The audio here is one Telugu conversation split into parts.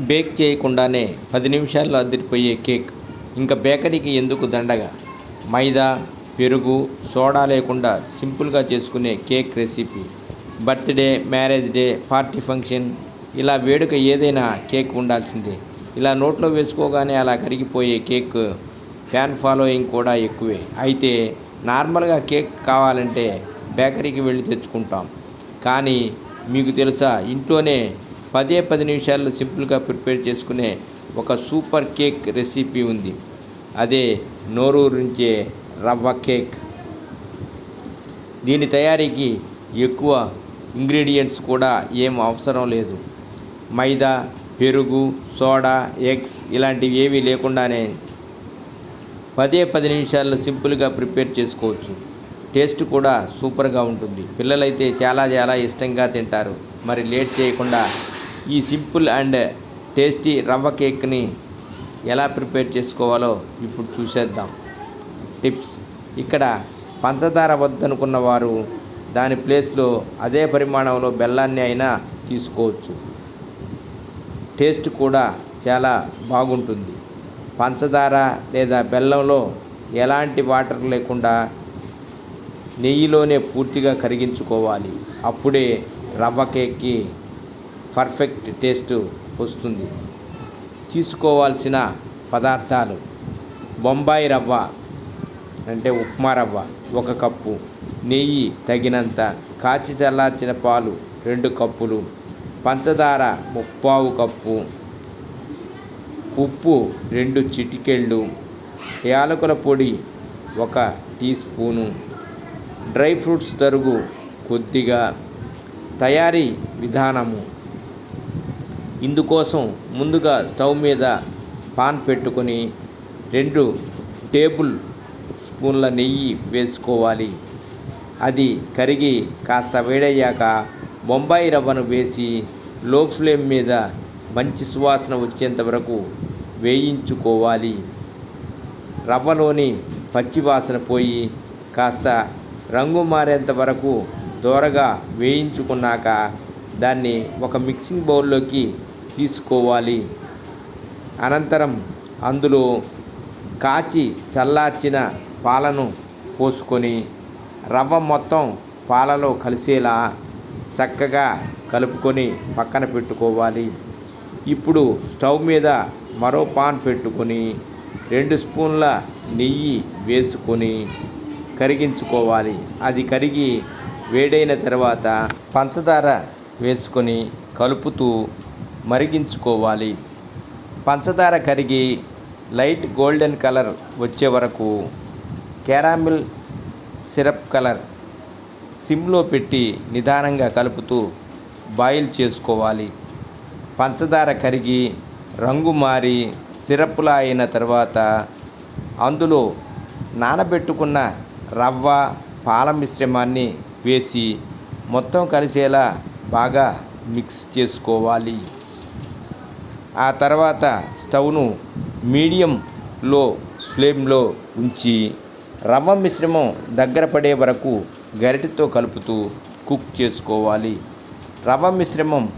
బేక్ చేయకుండానే పది నిమిషాల్లో అదిరిపోయే కేక్. ఇంకా బేకరీకి ఎందుకు దండగా? మైదా పెరుగు సోడా లేకుండా సింపుల్గా చేసుకునే cake recipe. Birthday marriage day party function. ఇలా వేడుక ఏదైనా కేక్ ఉండాల్సిందే. ఇలా నోట్లో వేసుకోగానే అలా కరిగిపోయే కేక్ ఫ్యాన్ ఫాలోయింగ్ కూడా ఎక్కువే. అయితే నార్మల్గా కేక్ కావాలంటే బేకరీకి వెళ్ళి తెచ్చుకుంటాం. కానీ మీకు తెలుసా ఇంట్లోనే పదే పది నిమిషాల్లో సింపుల్గా ప్రిపేర్ చేసుకునే ఒక సూపర్ కేక్ రెసిపీ ఉంది. అదే నోరూరించే రవ్వ కేక్. దీని తయారీకి ఎక్కువ ఇంగ్రీడియంట్స్ కూడా ఏం అవసరం లేదు. మైదా పెరుగు సోడా ఎగ్స్ ఇలాంటివి ఏమీ లేకుండానే పదే పది నిమిషాల్లో సింపుల్గా ప్రిపేర్ చేసుకోవచ్చు. టేస్ట్ కూడా సూపర్గా ఉంటుంది. పిల్లలైతే చాలా చాలా ఇష్టంగా తింటారు. మరి లేట్ చేయకుండా ఈ సింపుల్ అండ్ టేస్టీ రవ్వ కేక్ని ఎలా ప్రిపేర్ చేసుకోవాలో ఇప్పుడు చూసేద్దాం. టిప్స్. ఇక్కడ పంచదార వద్దనుకున్న వారు దాని ప్లేస్లో అదే పరిమాణంలో బెల్లాన్ని అయినా తీసుకోవచ్చు. టేస్ట్ కూడా చాలా బాగుంటుంది. పంచదార లేదా బెల్లంలో ఎలాంటి వాటర్ లేకుండా నెయ్యిలోనే పూర్తిగా కరిగించుకోవాలి. అప్పుడే రవ్వ కేక్కి పర్ఫెక్ట్ టేస్ట్ వస్తుంది. తీసుకోవాల్సిన పదార్థాలు బొంబాయి రవ్వ అంటే ఉప్మా రవ్వ ఒక కప్పు నెయ్యి తగినంత కాచి చల్లార్చిన పాలు రెండు కప్పులు పంచదార ముప్పావు కప్పు ఉప్పు రెండు చిటికెళ్ళు యాలకుల పొడి ఒక టీ స్పూను డ్రై ఫ్రూట్స్ తరుగు కొద్దిగా తయారీ విధానము ఇందుకోసం ముందుగా స్టవ్ మీద పాన్ పెట్టుకొని రెండు టేబుల్ స్పూన్ల నెయ్యి వేసుకోవాలి. అది కరిగి కాస్త వేడయ్యాక బొంబాయి రవ్వను వేసి లో ఫ్లేమ్ మీద మంచి సువాసన వచ్చేంత వరకు వేయించుకోవాలి. రవ్వలోని పచ్చివాసన పోయి కాస్త రంగు మారేంత వరకు దూరగా వేయించుకున్నాక దాన్ని ఒక మిక్సింగ్ బౌల్లోకి తీసుకోవాలి. అనంతరం అందులో కాచి చల్లార్చిన పాలను పోసుకొని రవ్వ మొత్తం పాలలో కలిసేలా చక్కగా కలుపుకొని పక్కన పెట్టుకోవాలి. ఇప్పుడు స్టవ్ మీద మరో పాన్ పెట్టుకొని రెండు స్పూన్ల నెయ్యి వేసుకొని కరిగించుకోవాలి. అది కరిగి వేడైన తర్వాత పంచదార వేసుకొని కలుపుతూ మరిగించుకోవాలి. పంచదార కరిగి లైట్ గోల్డెన్ కలర్ వచ్చే వరకు క్యారామిల్ సిరప్ కలర్ సిమ్లో పెట్టి నిదానంగా కలుపుతూ బాయిల్ చేసుకోవాలి. పంచదార కరిగి రంగు మారి సిరప్లా అయిన తర్వాత అందులో నానబెట్టుకున్న రవ్వ పాల మిశ్రమాన్ని వేసి మొత్తం కలిసేలా బాగా మిక్స్ చేసుకోవాలి. ఆ తర్వాత స్టవ్ను మీడియంలో ఫ్లేమ్లో ఉంచి రవ్వ మిశ్రమం దగ్గర పడే వరకు గరిటెతో కలుపుతూ కుక్ చేసుకోవాలి. రవ్వ మిశ్రమం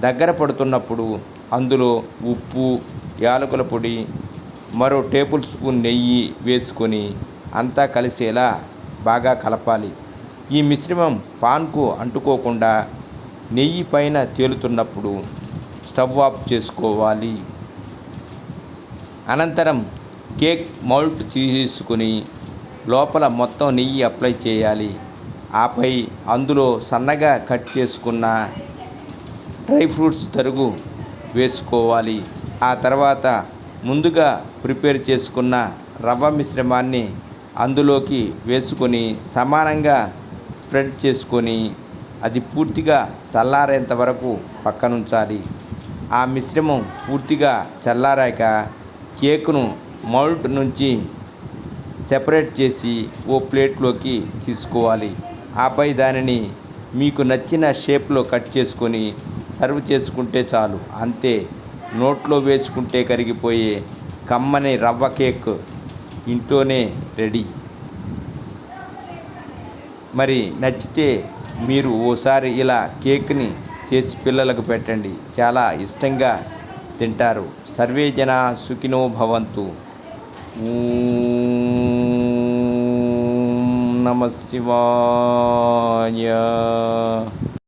దగ్గర పడుతున్నప్పుడు అందులో ఉప్పు యాలకుల పొడి మరో టేబుల్ స్పూన్ నెయ్యి వేసుకొని అంతా కలిసేలా బాగా కలపాలి. ఈ మిశ్రమం పాన్కు అంటుకోకుండా నెయ్యి పైన తేలుతున్నప్పుడు స్టవ్ ఆఫ్ చేసుకోవాలి. అనంతరం కేక్ మౌల్ట్ తీసుకుని లోపల మొత్తం నెయ్యి అప్లై చేయాలి. ఆపై అందులో సన్నగా కట్ చేసుకున్న డ్రై ఫ్రూట్స్ తరుగు వేసుకోవాలి. ఆ తర్వాత ముందుగా ప్రిపేర్ చేసుకున్న రవ్వ మిశ్రమాన్ని అందులోకి వేసుకొని సమానంగా స్ప్రెడ్ చేసుకొని అది పూర్తిగా చల్లారేంత వరకు పక్కనుంచాలి. ఆ మిశ్రమం పూర్తిగా చల్లారాక కేకును మౌల్ట్ నుంచి సెపరేట్ చేసి ఓ ప్లేట్లోకి తీసుకోవాలి. ఆపై దానిని మీకు నచ్చిన షేప్లో కట్ చేసుకొని సర్వ్ చేసుకుంటే చాలు. అంతే. నోట్లో వేసుకుంటే కరిగిపోయే కమ్మని రవ్వ కేక్ ఇంట్లోనే రెడీ. మరి నచ్చితే మీరు ఓసారి ఇలా కేక్ని చేసి పిల్లలకు పెట్టండి. చాలా ఇష్టంగా తింటారు. సర్వే జన సుఖినో భవంతు. నమ శివాయ.